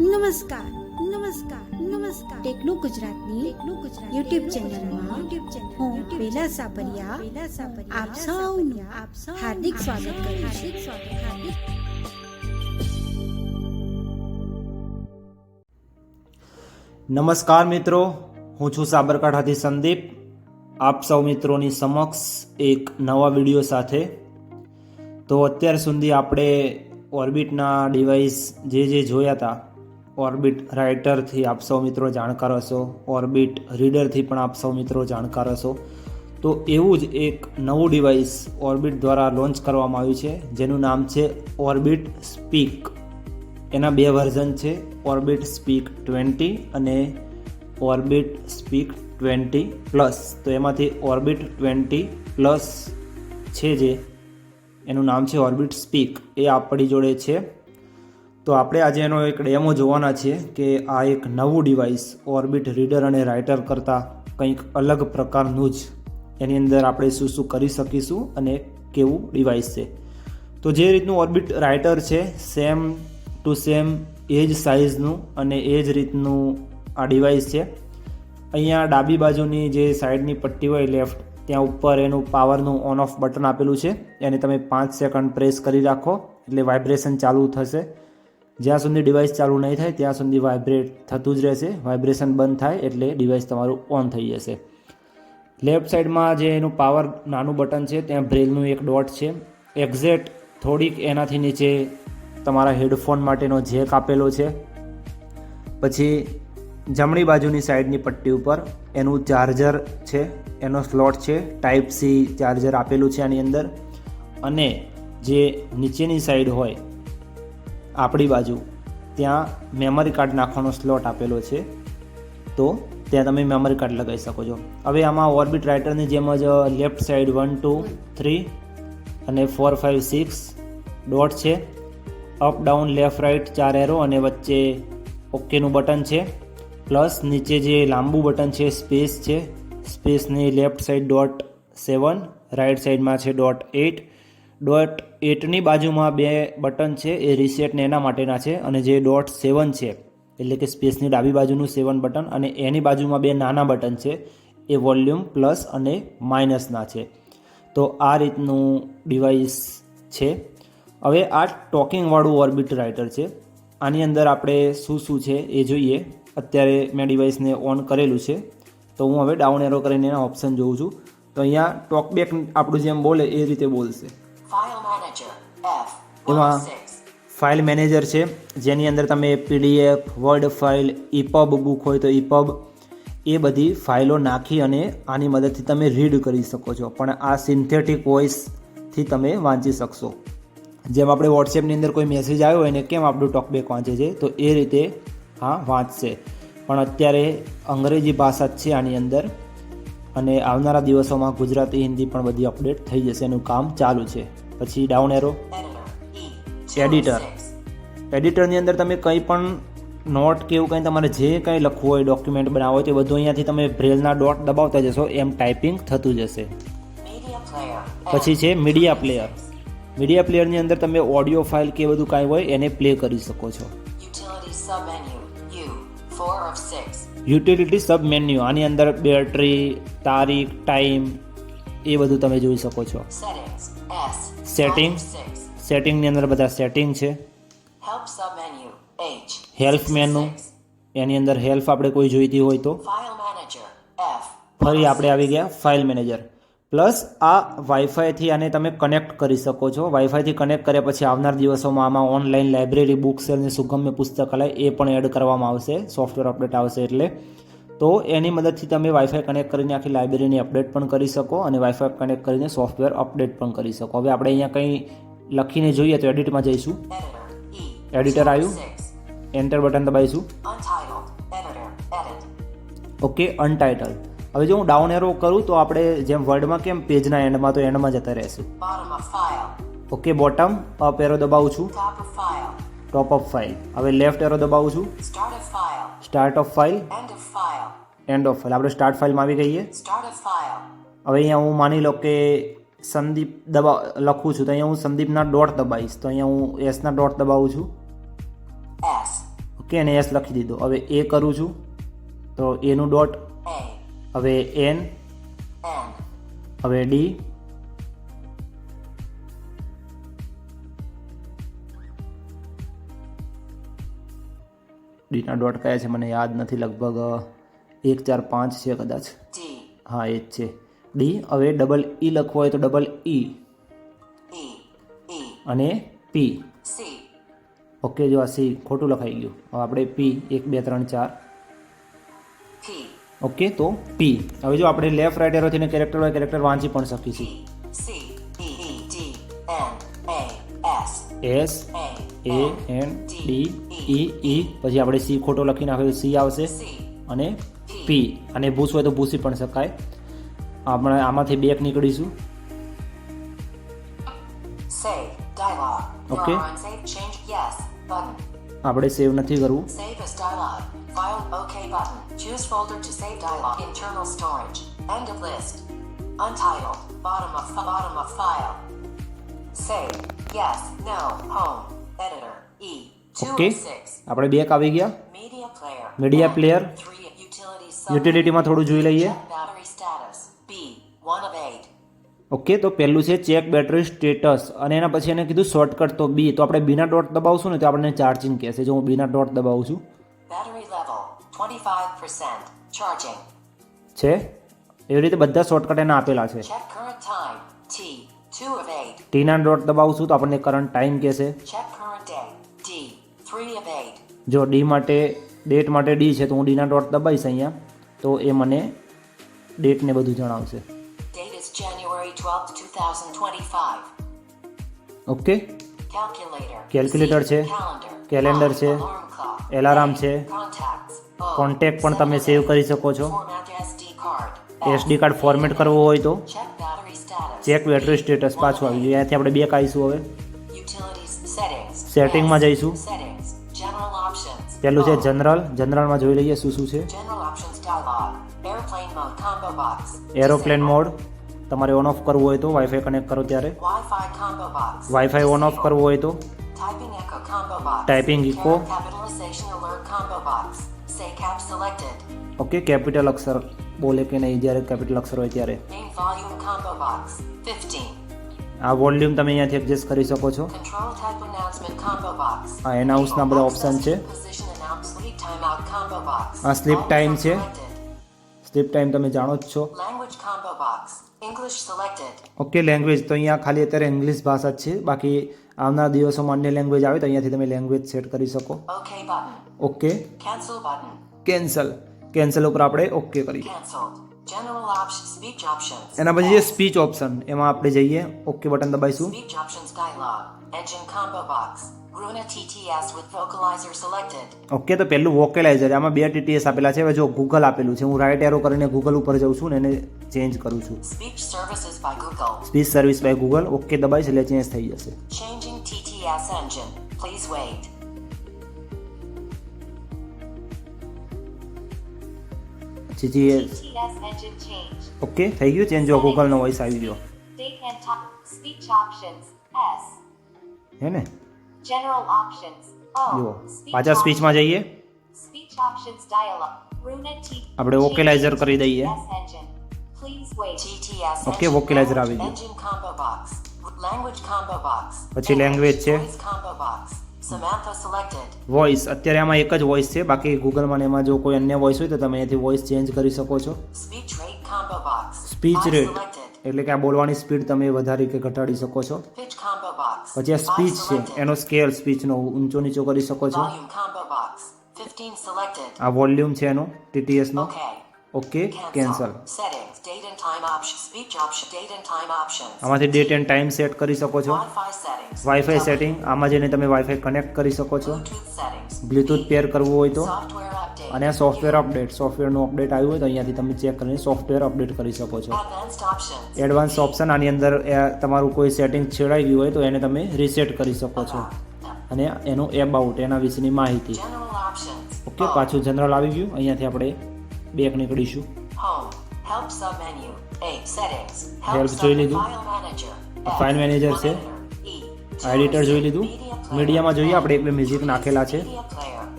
નમસ્કાર નમસ્કાર નમસ્કાર. ટેકનો ગુજરાતની ટેકનો ગુજરાત યુટ્યુબ ચેનલમાં યુટ્યુબ ચેનલ હું વેલા સાપરિયા. વેલા સાપરિયા. આપ સૌનું આપ સૌ હાર્દિક સ્વાગત કરું છું. હાર્દિક સ્વાગત હાર્દિક. નમસ્કાર મિત્રો હું છું સાબરકાંઠાથી સંદીપ. આપ સૌ મિત્રોની સમક્ષ એક નવા વીડિયો સાથે. તો અત્યાર સુધી આપણે ઓર્બિટના ડિવાઇસ જે જે જોયા હતા ઓર્બિટ રાઇટરથી આપ સૌ મિત્રો જાણકાર હશો, ઓર્બિટ રીડરથી પણ આપ સૌ મિત્રો જાણકાર હશો. તો એવું જ એક નવું ડિવાઇસ ઓર્બિટ દ્વારા લોન્ચ કરવામાં આવ્યું છે, જેનું નામ છે ઓર્બિટ સ્પીક. એના બે વર્ઝન છે, ઓર્બિટ સ્પીક ટ્વેન્ટી અને ઓર્બિટ સ્પીક ટ્વેન્ટી પ્લસ. તો એમાંથી ઓર્બિટ ટ્વેન્ટી પ્લસ છે જે, એનું નામ છે ઓર્બિટ સ્પીક. એ આપણી જોડે છે. તો આપણે આજે એનો એક ડેમો જોવાના છીએ કે આ એક નવું ડિવાઇસ ઓર્બિટ રીડર અને રાઇટર કરતાં કંઈક અલગ પ્રકારનું જ એની અંદર આપણે શું શું કરી શકીશું અને કેવું ડિવાઇસ છે. તો જે રીતનું ઓર્બિટ રાઇટર છે સેમ ટુ સેમ એ જ સાઇઝનું અને એ જ રીતનું આ ડિવાઇસ છે. અહીંયા ડાબી બાજુની જે સાઈડની પટ્ટી હોય લેફ્ટ ત્યાં ઉપર એનું પાવરનું ઓન ઓફ બટન આપેલું છે. એને તમે પાંચ સેકન્ડ પ્રેસ કરી રાખો એટલે વાઇબ્રેશન ચાલુ થશે. જ્યાં સુધી ડિવાઇસ ચાલુ નહીં થાય, ત્યાં સુધી વાઇબ્રેટ થતું જ રહેશે. વાઇબ્રેશન બંધ થાય એટલે ડિવાઇસ તમારું ઓન થઈ જશે. લેફ્ટ સાઈડમાં જે એનું પાવર નાનું બટન છે, ત્યાં બ્રેલનું એક ડોટ છે. એક્ઝેક્ટ થોડીક એનાથી નીચે તમારા હેડફોન માટેનો જેક આપેલો છે. પછી જમણી બાજુની સાઈડની પટ્ટી ઉપર એનું ચાર્જર છે, એનો સ્લોટ છે ટાઈપ સી ચાર્જર આપેલું છે આની અંદર. અને જે નીચેની સાઈડ હોય આપણી બાજુ ત્યાં મેમરી કાર્ડ નાખવાનો સ્લોટ આપેલો છે. તો ત્યાં તમે મેમરી કાર્ડ લગાવી શકો છો. હવે આમાં ઓર્બિટ રાઇટરની જેમ જ left side one two three અને ફોર ફાઇવ સિક્સ ડોટ છે. અપ ડાઉન લેફ્ટ રાઇટ ચાર એરો અને વચ્ચે ઓકેનું બટન છે. પ્લસ નીચે જે લાંબુ બટન છે સ્પેસ છે સ્પેસની left side dot seven right સાઈડમાં છે ડોટ એટ ડોટ એટની બાજુમાં બે બટન છે, એ રીસેટ ને એના માટેના છે અને જે ડોટ સેવન છે, એટલે કે સ્પેસની ડાબી બાજુનું સેવન બટન અને એની બાજુમાં બે નાના બટન છે, એ વોલ્યુમ પ્લસ અને માઇનસના છે. તો આ રીતનું ડિવાઇસ છે. હવે આ ટોકિંગવાળું ઓર્બિટ રાઇટર છે. આની અંદર આપણે શું શું છે એ જોઈએ. અત્યારે મેં ડિવાઇસને ઓન કરેલું છે. તો હું હવે ડાઉન એરો કરીને એના ઓપ્શન જોઉં છું. તો અહીંયા ટોકબેક આપણું જેમ બોલે એ રીતે બોલશે. એમાં ફાઇલ મેનેજર છે જેની અંદર તમે PDF word file epub book હોય તો ઈપબ એ બધી ફાઇલો નાખી અને આની મદદથી તમે રીડ કરી શકો છો. પણ આ સિન્થેટિક વોઇસથી તમે વાંચી શકશો. જેમ આપણે વોટ્સએપની અંદર કોઈ મેસેજ આવ્યો હોય ને કેમ આપણું ટોકબેક વાંચે છે તો એ રીતે હા વાંચશે. પણ અત્યારે અંગ્રેજી ભાષા જ છે આની અંદર અને આવનારા દિવસોમાં ગુજરાતી હિન્દી પણ બધી અપડેટ થઈ જશે એનું કામ ચાલુ છે. પછી ડાઉન એરો 206 એડિટરની અંદર તમે કંઈ પણ નોટ કે એવું કંઈ તમારે જે કંઈ લખવું હોય ડોક્યુમેન્ટ બનાવવું હોય તે બધું અહીંયાથી તમે બ્રેલના ડોટ દબાવતા જશો એમ ટાઈપિંગ થતું જશે. પછી છે મીડિયા પ્લેયર મીડિયા પ્લેયરની અંદર તમે ઓડિયો ફાઇલ કે બધું કાંઈ હોય એને પ્લે કરી શકો છો. Utility Submenu U 4 of 6 utility sub menu આની અંદર બેટરી તારીખ ટાઈમ એ બધું તમે જોઈ શકો છો. Settings S Setting. 5 of 6 સેટિંગની અંદર બધા સેટિંગ છે હેલ્પ મેનુ એની અંદર હેલ્પ આપણે કોઈ જોઈતી હોય તો. ફરી આપણે આવી ગયા ફાઇલ મેનેજર પ્લસ આ વાઈફાઈથી આને તમે કનેક્ટ કરી શકો છો. વાઈફાઈથી કનેક્ટ કર્યા પછી આવનાર દિવસોમાં આમાં ઓનલાઈન લાઇબ્રેરી બુક સેલની સુગમ્ય પુસ્તકાલય એ પણ એડ કરવામાં આવશે. સોફ્ટવેર અપડેટ આવશે એટલે. તો એની મદદથી તમે વાઈફાઈ કનેક્ટ કરીને આખી લાઇબ્રેરીની અપડેટ પણ કરી શકો અને વાઈફાઈ કનેક્ટ કરીને સોફ્ટવેર અપડેટ પણ કરી શકો. હવે આપણે અહીંયા કંઈ લખીને જોઈએ તો એડિટમાં જઈશું. Editor Editor 2 of આવ્યું? એન્ટર બટન દબાવીશું. ઓકે અનટાઇટલ હવે જો હું ડાઉન એરો કરું તો આપણે જેમ વર્ડમાં કેમ પેજના એન્ડમાં તો એન્ડમાં જતા રહેશું. ઓકે બોટમ અપ એરો દબાવું છું. ટોપ ઓફ ફાઇલ હવે લેફ્ટ એરો દબાવું છું. Start of file end of file આપણે સ્ટાર્ટ ફાઇલમાં આવી ગઈએ. હવે અહીંયા હું માની લો કે સંદીપ દબા લખું છું. તો અહીંયા હું સંદીપના ડોટ દબાવીશ. તો અહીંયા હું એસના ડોટ દબાવું છું. ઓકે અને એસ લખી દીધો. હવે એ કરું છું. તો એનું ડોટ. હવે એન હવે ડી ડીના ડોટ કયા છે મને યાદ નથી. લગભગ એક ચાર પાંચ છે કદાચ. હા એ જ છે. ડી. હવે ડબલ ઈ લખવો હોય તો ડબલ ઈ E, E, અને પી ઓકે જો આ સી ખોટું લખાઈ ગયું. હવે આપણે પી એક બે ત્રણ ચાર. ઓકે તો પી હવે જો આપણે લેફ્ટ રાઈટ એરોથી કેરેક્ટર હોય કેરેક્ટર વાંચી પણ શકીશું E, E, S A N D E E પછી આપણે સી ખોટો લખી નાખ્યો સી આવશે. અને પી અને ભૂસ હોય તો ભૂસી પણ શકાય. આપણે આમાંથી બેક નીકળીશું button. આપણે સેવ નથી કરવું Save as dialog. File, OK button. Choose folder to save dialog. Internal storage. End of list. Untitled. Bottom of, bottom of file. Save. Yes, no, home. Editor. E. 2 okay of 6. આપણે back આવી ગયા. 3 utilities. યુટિલિટીમાં થોડું જોઈ લઈએ okay તો પહેલું છે check battery status અને એના પછી એને કીધું શોર્ટકટ તો બી તો આપણે બીના ડોટ દબાવશું ને તો આપણને ચાર્જિંગ કહેશે જો હું બીના ડોટ દબાવું છું Battery level. 25%. Charging. છે એવી રીતે બધા શોર્ટકટ એના આપેલા છે Check current time. T. 2 of 8. ટીના ડોટ દબાવશું તો આપણને કરંટ ટાઈમ કહેશે Check current day. D. 3 of 8. જો ડી માટે ડેટ માટે ડી છે તો હું ડીના ડોટ દબાવીશ અહીંયા તો એ મને ડેટને બધું જણાવશે ઓકે See છે. Alarm, છે. Alarm છે. કોન્ટેક્ટ પણ તમે સેવ કરી શકો છો. એસડી કાર્ડ ફોર્મેટ કરવો હોય તો. ચેક બેટરી સ્ટેટસ પાછું આવી ગયું ત્યાંથી આપણે બે આવીશું હવે Utilities settings. Setting માં Yes. જઈશું. પહેલું છે. જનરલ જનરલમાં જોઈ લઈએ શું શું છે. એરોપ્લેન. મોડ તમારે ઓન ઓફ કરવું હોય તો વાઈફાઈ કનેક્ટ કરો ત્યારે. Wifi on off. કરવું હોય તો cap selected. ઓકે કેપિટલ અક્ષર બોલે કે નહીં જ્યારે કેપિટલ અક્ષર હોય ત્યારે Main volume combo box. 15. આ વોલ્યુમ તમે અહીંયાથી એડજસ્ટ કરી શકો છો. આ એનાઉન્સના બધા ઓપ્શન છે. આ All time છે. સ્લીપ ટાઈમ તમે જાણો જ છો ઓકે લેંગ્વેજ તો અહીંયા ખાલી અત્યારે ઇંગ્લિશ ભાષા જ છે. બાકી આવનાર દિવસોમાં અન્ય લેંગ્વેજ આવે તો અહીંયાથી તમે લેંગ્વેજ સેટ કરી શકો. ઓકે કેન્સલ કેન્સલ ઉપર આપણે ઓકે કરી General option speech options. એના પછી છે સ્પીચ ઓપ્શન એમાં આપણે જઈએ ઓકે બટન દબાઈશું box. Runa TTS with vocalizer selected. Okay તો પહેલું વોકેલાઇઝર આમાં બે ટીટીએસ આપેલા છે હવે જો ગૂગલ આપેલું છે હું રાઈટ એરો કરીને ગૂગલ ઉપર જાઉં છું ને એને ચેન્જ કરું છું. Speech service by Google okay દબાઈશ એટલે ચેન્જ થઈ જશે Changing TTS engine. Please wait. Change. Okay થઈ ગયું ચેન્જ જો ગૂગલનો વોઇસ આવી ગયો. હે ને. જુઓ પાછા. સ્પીચમાં જઈએ. આપણે vocalizer કરી દઈએ. Vocalizer Language- આવી ગયું. પછી language છે. વોઇસ અત્યારે આમાં એક જ વોઇસ છે. બાકી ગૂગલમાં એમાં જો કોઈ અન્ય વોઇસ હોય તો તમે અહીંયાથી વોઇસ ચેન્જ કરી શકો છો. સ્પીચ રેટ એટલે કે આ બોલવાની સ્પીડ તમે વધારી કે ઘટાડી શકો છો. પછી આ સ્પીચ છે. એનો સ્કેલ સ્પીચનો ઊંચો નીચો કરી શકો છો. Volume combo box. 15 selected. આ વોલ્યુમ છે એનો ટીટીએસનો. Okay cancel. આમાંથી ડેટ એન્ડ ટાઈમ સેટ કરી શકો છો. વાઈફાઈ સેટિંગ આમાં જઈને તમે વાઈફાઈ કનેક્ટ કરી શકો છો. બ્લુટૂથ પેર કરવું હોય તો. અને સોફ્ટવેર અપડેટ સોફ્ટવેરનું અપડેટ આવ્યું હોય તો અહીંયાથી તમે ચેક કરીને સોફ્ટવેર અપડેટ કરી શકો છો. એડવાન્સ ઓપ્શન આની અંદર તમારું કોઈ સેટિંગ છેડાઈ ગયું હોય તો એને તમે રીસેટ કરી શકો છો. અને એનું એબાઉટ એના વિશેની માહિતી. ઓકે પાછું જનરલ આવી ગયું. અહીંયાથી આપણે બેક નીકળીશું. Help જોઈ લીધું. આ file manager છે. E. આ એડિટર જોઈ લીધું. મીડિયામાં જોઈએ આપણે એક બે મ્યુઝિક નાખેલા છે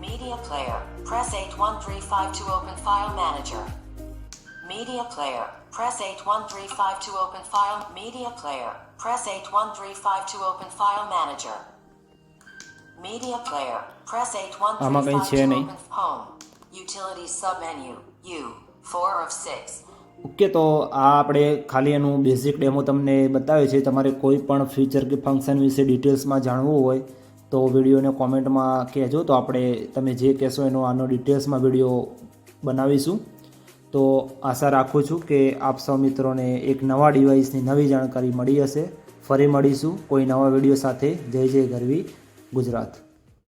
Media 8135 to open File Manager. Media Player, press 8135 to open File Media Player, press 8135 to open File Manager. Media Player, press આમાં કંઈ 8135 to open Home. Utilities submenu, U, 4 of 6. Okay, તો આ આપણે ખાલી એનું બેઝિક ડેમો તમને બતાવે છે. તમારે કોઈ પણ ફીચર કે ફંક્શન વિશે ડિટેલ્સમાં જાણવું હોય, તો વિડીયોને કોમેન્ટમાં કહેજો. તો આપણે, તમે જે કહેશો એનો આનો ડિટેલ્સમાં વીડિયો બનાવીશું. તો આશા રાખું છું કે આપ સૌ મિત્રોને એક નવા ડિવાઇસની નવી જાણકારી મળી હશે. ફરી મળીશું કોઈ નવા વીડિયો સાથે. જય જય ગરવી ગુજરાત.